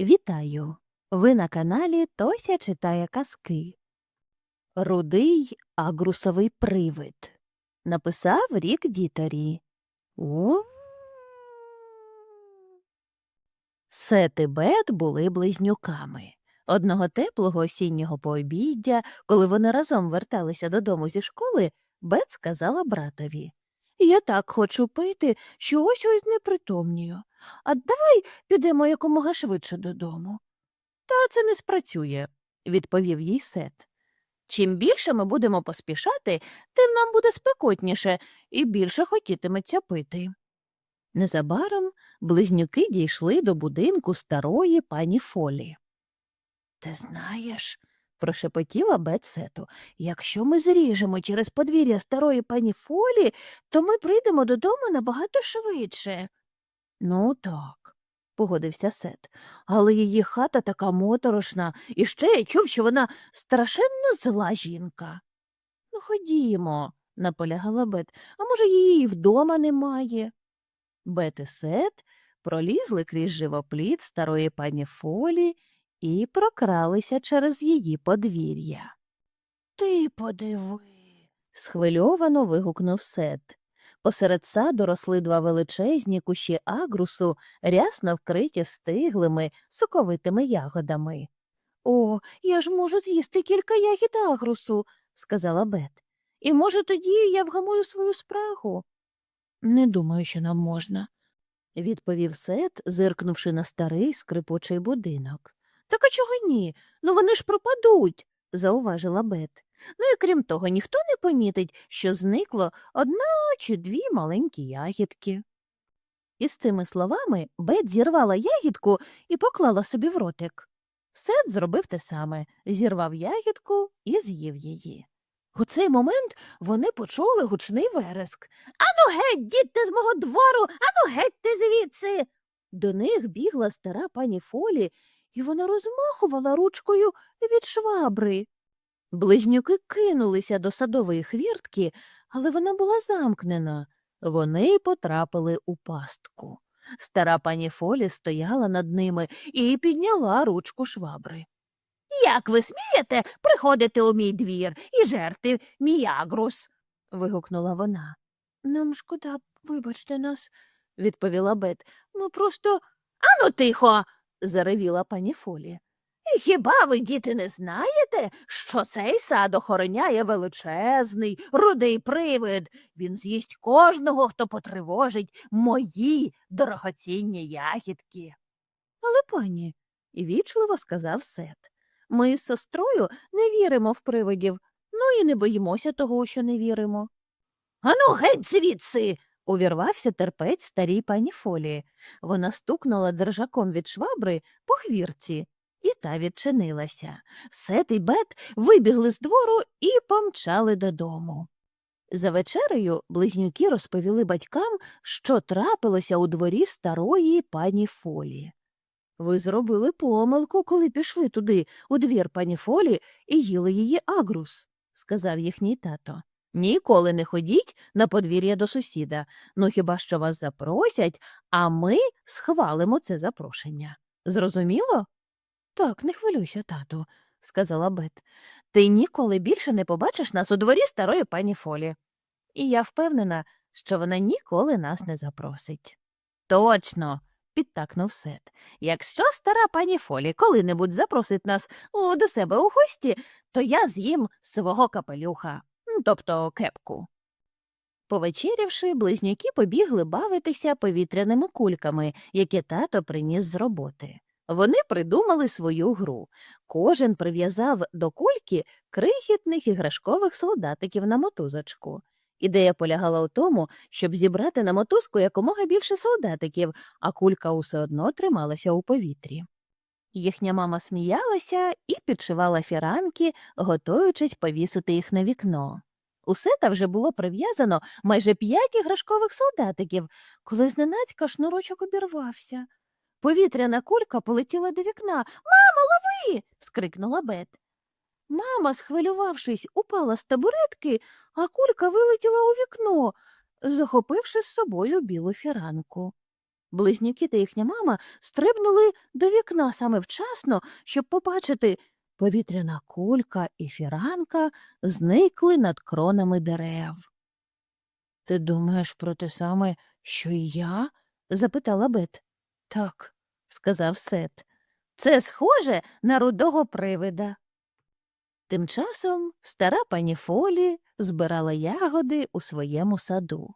Вітаю! Ви на каналі Тося читає казки. Рудий агрусовий привид. Написав Рік Діторі. У. Сет і Бет були близнюками. Одного теплого осіннього пообіддя, коли вони разом верталися додому зі школи, Бет сказала братові Я так хочу пити, що ось ось непритомнію. А давай підемо якомога швидше додому. Та це не спрацює, відповів їй Сет. Чим більше ми будемо поспішати, тим нам буде спекотніше і більше хотітиметься пити. Незабаром близнюки дійшли до будинку старої пані Фолі. Ти знаєш, прошепотіла Бет Сету, якщо ми зріжемо через подвір'я старої пані Фолі, то ми прийдемо додому набагато швидше. Ну так, погодився Сет, але її хата така моторошна, і ще я чув, що вона страшенно зла жінка. Ну, ходімо, наполягала Бет, а може, її і вдома немає. Бет і Сет пролізли крізь живопліт старої пані Фолі і прокралися через її подвір'я. Ти подиви. схвильовано вигукнув Сет. Посеред саду росли два величезні кущі агрусу, рясно вкриті стиглими, соковитими ягодами. О, я ж можу з'їсти кілька ягід агрусу, сказала Бет. І, може, тоді я вгамую свою спрагу. Не думаю, що нам можна, відповів Сет, зиркнувши на старий скрипучий будинок. Так а чого ні? Ну вони ж пропадуть, зауважила Бет. Ну і крім того, ніхто не помітить, що зникло одна чи дві маленькі ягідки. І з цими словами Бет зірвала ягідку і поклала собі в ротик. Сет зробив те саме зірвав ягідку і з'їв її. У цей момент вони почули гучний вереск. Ану геть, дідьте з мого двору, ану гетьте звідси. До них бігла стара пані Фолі, і вона розмахувала ручкою від швабри. Близнюки кинулися до садової хвіртки, але вона була замкнена. Вони потрапили у пастку. Стара пані Фолі стояла над ними і підняла ручку швабри. Як ви смієте приходити у мій двір і жерти мій агрус? вигукнула вона. Нам шкода, вибачте нас, відповіла Бет. Ми просто. Ану, тихо. заревіла пані Фолі. Хіба ви, діти, не знаєте, що цей сад охороняє величезний, рудий привид? Він з'їсть кожного, хто потривожить мої дорогоцінні ягідки. Але, пані, вічливо сказав Сет, ми з сестрою не віримо в привидів, ну і не боїмося того, що не віримо. Ану, геть звідси. увірвався терпець старій пані Фолі. Вона стукнула держаком від швабри по хвірці і та відчинилася. Сет і Бет вибігли з двору і помчали додому. За вечерею близнюки розповіли батькам, що трапилося у дворі старої пані Фолі. Ви зробили помилку, коли пішли туди, у двір пані Фолі, і їли її агрус, сказав їхній тато. Ніколи не ходіть на подвір'я до сусіда, ну хіба що вас запросять, а ми схвалимо це запрошення. Зрозуміло? Так, не хвилюйся, тату, сказала Бет. Ти ніколи більше не побачиш нас у дворі старої пані Фолі. І я впевнена, що вона ніколи нас не запросить. Точно, підтакнув Сет. Якщо стара пані Фолі коли-небудь запросить нас у, до себе у гості, то я з'їм свого капелюха, тобто кепку. Повечерявши, близнюки побігли бавитися повітряними кульками, які тато приніс з роботи. Вони придумали свою гру. Кожен прив'язав до кульки крихітних іграшкових солдатиків на мотузочку. Ідея полягала у тому, щоб зібрати на мотузку якомога більше солдатиків, а кулька усе одно трималася у повітрі. Їхня мама сміялася і підшивала фіранки, готуючись повісити їх на вікно. Усе та вже було прив'язано майже п'ять іграшкових солдатиків, коли зненацька шнурочок обірвався. Повітряна кулька полетіла до вікна. Мамо, лови. скрикнула Бет. Мама, схвилювавшись, упала з табуретки, а кулька вилетіла у вікно, захопивши з собою білу фіранку. Близнюки та їхня мама стрибнули до вікна саме вчасно, щоб побачити повітряна кулька і фіранка зникли над кронами дерев. Ти думаєш про те саме, що і я? запитала Бет. Так, сказав Сет. Це схоже на рудого привида. Тим часом стара пані Фолі збирала ягоди у своєму саду.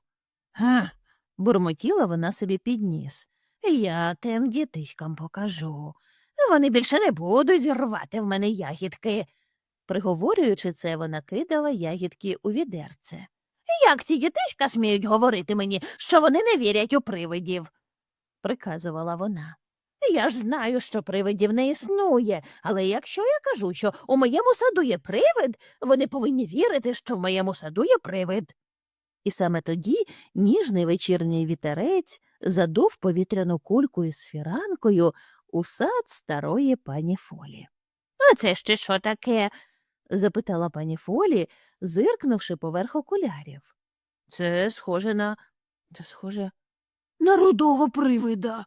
Га, бурмотіла вона собі під ніс. Я тим дітиськам покажу. Вони більше не будуть рвати в мене ягідки. Приговорюючи це, вона кидала ягідки у відерце. Як ці дітиська сміють говорити мені, що вони не вірять у привидів? Приказувала вона. Я ж знаю, що привидів не існує, але якщо я кажу, що у моєму саду є привид, вони повинні вірити, що в моєму саду є привид. І саме тоді ніжний вечірній вітерець задув повітряну кульку із фіранкою у сад старої пані Фолі. А це ще що таке? запитала пані Фолі, зиркнувши поверх окулярів. Це схоже на. Це схоже на рудого привида.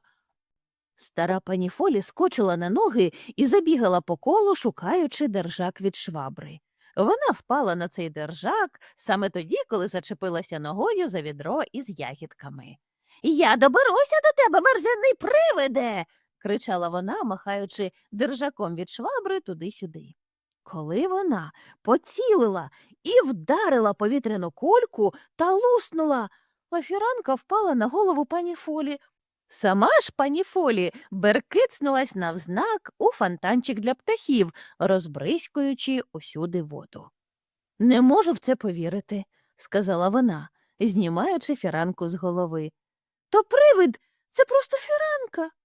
Стара пані Фолі скочила на ноги і забігала по колу, шукаючи держак від швабри. Вона впала на цей держак саме тоді, коли зачепилася ногою за відро із ягідками. Я доберуся до тебе, мерзенний привиде. кричала вона, махаючи держаком від швабри туди-сюди. Коли вона поцілила і вдарила повітряну кульку та луснула, а впала на голову пані Фолі. Сама ж пані Фолі беркицнулась навзнак у фонтанчик для птахів, розбризкуючи усюди воду. Не можу в це повірити, сказала вона, знімаючи фіранку з голови. То привид, це просто фіранка.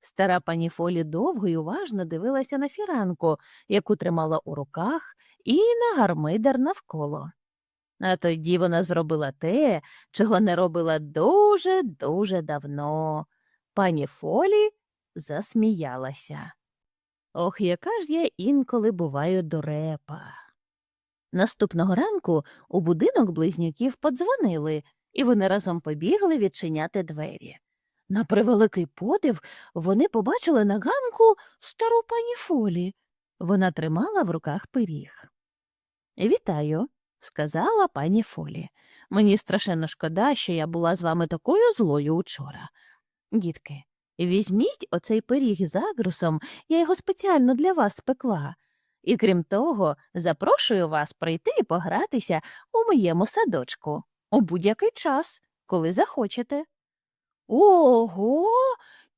Стара пані Фолі довго й уважно дивилася на фіранку, яку тримала у руках, і на гармидер навколо. А тоді вона зробила те, чого не робила дуже дуже давно. Пані Фолі засміялася. Ох, яка ж я інколи буваю дурепа. Наступного ранку у будинок близнюків подзвонили, і вони разом побігли відчиняти двері. На превеликий подив вони побачили на ганку стару пані Фолі. Вона тримала в руках пиріг. Вітаю, сказала пані Фолі. Мені страшенно шкода, що я була з вами такою злою учора. Дітки, візьміть оцей пиріг з агрусом, я його спеціально для вас спекла. І крім того, запрошую вас прийти і погратися у моєму садочку у будь-який час, коли захочете. Ого,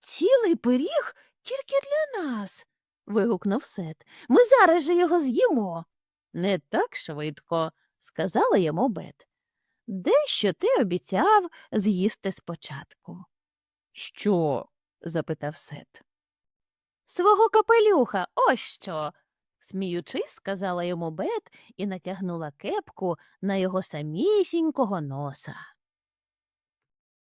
цілий пиріг тільки для нас. вигукнув Сет. Ми зараз же його з'їмо. Не так швидко, сказала йому Бет. Дещо ти обіцяв з'їсти спочатку. Що? запитав Сет. Свого капелюха, ось що. Сміючись, сказала йому Бет і натягнула кепку на його самісінького носа.